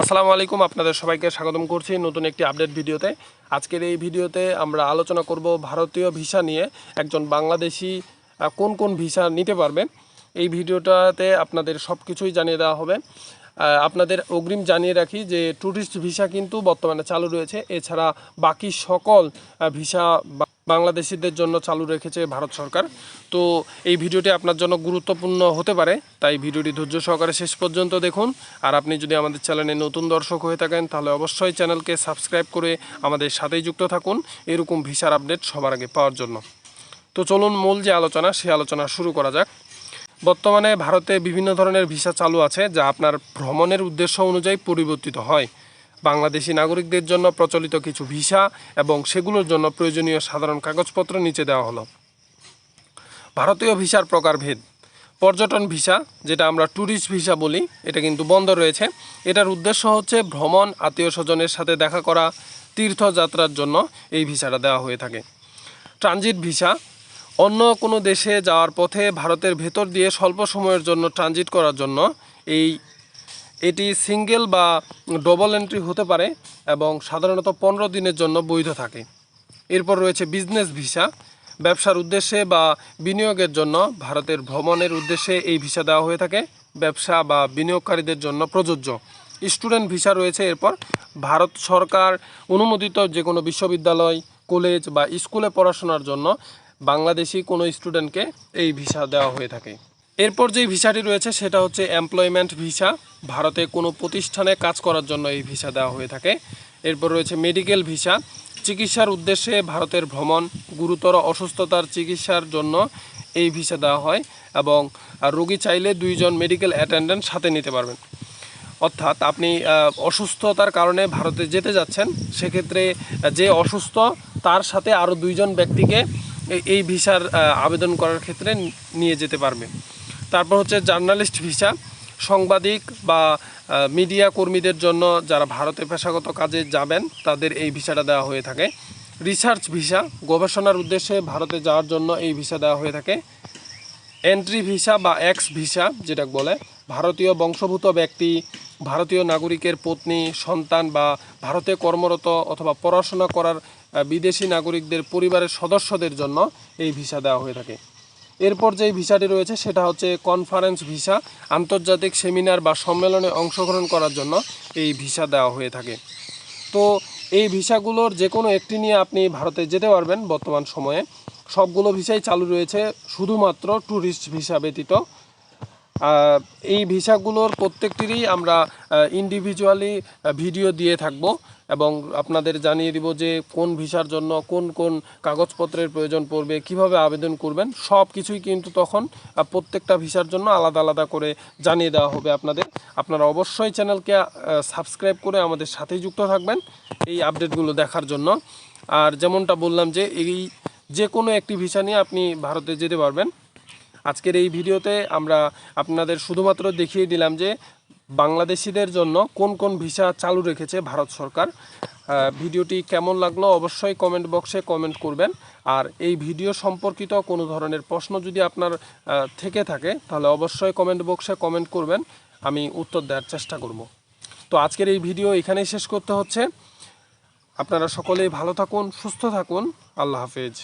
আসসালামু আলাইকুম, আপনাদের সবাইকে স্বাগতম করছি নতুন একটি আপডেট ভিডিওতে। আজকের এই ভিডিওতে আমরা আলোচনা করব ভারতীয় ভিসা নিয়ে, একজন বাংলাদেশি কোন কোন ভিসা নিতে পারবেন এই ভিডিওটাতে আপনাদের সব কিছুই জানিয়ে দেওয়া হবে। আপনাদের অগ্রিম জানিয়ে রাখি যে ট্যুরিস্ট ভিসা কিন্তু বর্তমানে চালু রয়েছে। এছাড়া বাকি সকল ভিসা বাংলাদেশিদের জন্য চালু রেখেছে ভারত সরকার। তো এই ভিডিওটি আপনার জন্য গুরুত্বপূর্ণ হতে পারে, তাই ভিডিওটি ধৈর্য সহকারে শেষ পর্যন্ত দেখুন। আর আপনি যদি আমাদের চ্যানেলে নতুন দর্শক হয়ে থাকেন, তাহলে অবশ্যই চ্যানেলকে সাবস্ক্রাইব করে আমাদের সাথেই যুক্ত থাকুন। এরকম ভিসার আপডেট সবার আগে পাওয়ার জন্য। তো চলুন মূল যে আলোচনা সেই আলোচনা শুরু করা যাক। বর্তমানে ভারতে বিভিন্ন ধরনের ভিসা চালু আছে, যা আপনার ভ্রমণের উদ্দেশ্য অনুযায়ী পরিবর্তিত হয়। বাংলাদেশি নাগরিকদের জন্য প্রচলিত কিছু ভিসা এবং সেগুলোর জন্য প্রয়োজনীয় সাধারণ কাগজপত্র নিচে দেওয়া হলো। ভারতীয় ভিসার প্রকারভেদ। পর্যটন ভিসা, যেটা আমরা ট্যুরিস্ট ভিসা বলি, এটা কিন্তু বন্ধ রয়েছে। এটার উদ্দেশ্য হচ্ছে ভ্রমণ আত্মীয় স্বজনের সাথে দেখা করা, তীর্থযাত্রার জন্য এই ভিসাটা দেওয়া হয়ে থাকে। ট্রানজিট ভিসা, অন্য কোনো দেশে যাওয়ার পথে ভারতের ভেতর দিয়ে স্বল্প সময়ের জন্য ট্রানজিট করার জন্য এই এটি সিঙ্গেল বা ডবল এন্ট্রি হতে পারে এবং সাধারণত পনেরো দিনের জন্য বৈধ থাকে। এরপর রয়েছে বিজনেস ভিসা ব্যবসার উদ্দেশ্যে বা বিনিয়োগের জন্য ভারতের ভ্রমণের উদ্দেশ্যে এই ভিসা দেওয়া হয়ে থাকে। ব্যবসা বা বিনিয়োগকারীদের জন্য প্রযোজ্য। স্টুডেন্ট ভিসা রয়েছে এরপর। ভারত সরকার অনুমোদিত যে কোনো বিশ্ববিদ্যালয় কলেজ বা স্কুলে পড়াশোনার জন্য বাংলাদেশি কোনো স্টুডেন্টকে এই ভিসা দেওয়া হয়ে থাকে। এরপর যে ভিসাটি রয়েছে, সেটা হচ্ছে এমপ্লয়মেন্ট ভিসা ভারতে কোনো প্রতিষ্ঠানে কাজ করার জন্য এই ভিসা দেওয়া হয়ে থাকে। এরপর রয়েছে মেডিকেল ভিসা চিকিৎসার উদ্দেশ্যে ভারতের ভ্রমণ, গুরুতর অসুস্থতার চিকিৎসার জন্য এই ভিসা দেওয়া হয় এবং রোগী চাইলে দুইজন মেডিকেল অ্যাটেন্ডেন্ট সাথে নিতে পারবেন। অর্থাৎ আপনি অসুস্থতার কারণে ভারতে যেতে যাচ্ছেন, সেক্ষেত্রে যে অসুস্থ, তার সাথে আরও দুইজন ব্যক্তিকে এই- ভিসার আবেদন করার ক্ষেত্রে নিয়ে যেতে পারবে তারপর হচ্ছে জার্নালিস্ট ভিসা। সাংবাদিক বা মিডিয়া কর্মীদের জন্য যারা ভারতে পেশাগত কাজে যাবেন, তাদের এই ভিসাটা দেওয়া হয়ে থাকে। রিসার্চ ভিসা, গবেষণার উদ্দেশ্যে ভারতে যাওয়ার জন্য এই ভিসা দেওয়া হয়ে থাকে। এন্ট্রি ভিসা বা এক্স ভিসা যেটা বলে, ভারতীয় বংশভূত ব্যক্তি, ভারতীয় নাগরিকের পত্নী, সন্তান বা ভারতে কর্মরত অথবা পড়াশোনা করার বিদেশি নাগরিকদের পরিবারের সদস্যদের জন্য এই ভিসা দেওয়া হয়ে থাকে। এরপর যেই ভিসাটি রয়েছে সেটা হচ্ছে কনফারেন্স ভিসা, আন্তর্জাতিক সেমিনার বা সম্মেলনে অংশগ্রহণ করার জন্য এই ভিসা দেওয়া হয়ে থাকে। তো এই ভিসাগুলোর যে কোনো একটি নিয়ে আপনি ভারতে যেতে পারবেন বর্তমান সময়ে। সবগুলো ভিসাই চালু রয়েছে শুধুমাত্র ট্যুরিস্ট ভিসা ব্যতীত। এই ভিসাগুলোর প্রত্যেকটিরই আমরা ইন্ডিভিজুয়ালি ভিডিও দিয়ে থাকব এবং আপনাদের জানিয়ে দিব যে কোন ভিসার জন্য কোন কোন কাগজপত্রের প্রয়োজন পড়বে, কীভাবে আবেদন করবেন, সব কিছুই কিন্তু তখন প্রত্যেকটা ভিসার জন্য আলাদা আলাদা করে জানিয়ে দেওয়া হবে আপনাদের। আপনারা অবশ্যই চ্যানেলকে সাবস্ক্রাইব করে আমাদের সাথেই যুক্ত থাকবেন এই আপডেটগুলো দেখার জন্য। আর যেমনটা বললাম যে এই যে কোনো একটি ভিসা নিয়ে আপনি ভারতে যেতে পারবেন। আজকের এই ভিডিওতে আমরা আপনাদের শুধুমাত্র দেখিয়ে দিলাম যে বাংলাদেশিদের জন্য কোন কোন ভিসা চালু রেখেছে ভারত সরকার। ভিডিওটি কেমন লাগল অবশ্যই কমেন্ট বক্সে কমেন্ট করবেন। আর এই ভিডিও সম্পর্কিত কোনো ধরনের প্রশ্ন যদি আপনার থেকে থাকে, তাহলে অবশ্যই কমেন্ট বক্সে কমেন্ট করবেন। আমি উত্তর দেওয়ার চেষ্টা করব। তো আজকের এই ভিডিও এখানেই শেষ করতে হচ্ছে। আপনারা সকলেই ভালো থাকুন, সুস্থ থাকুন। আল্লাহ হাফেজ।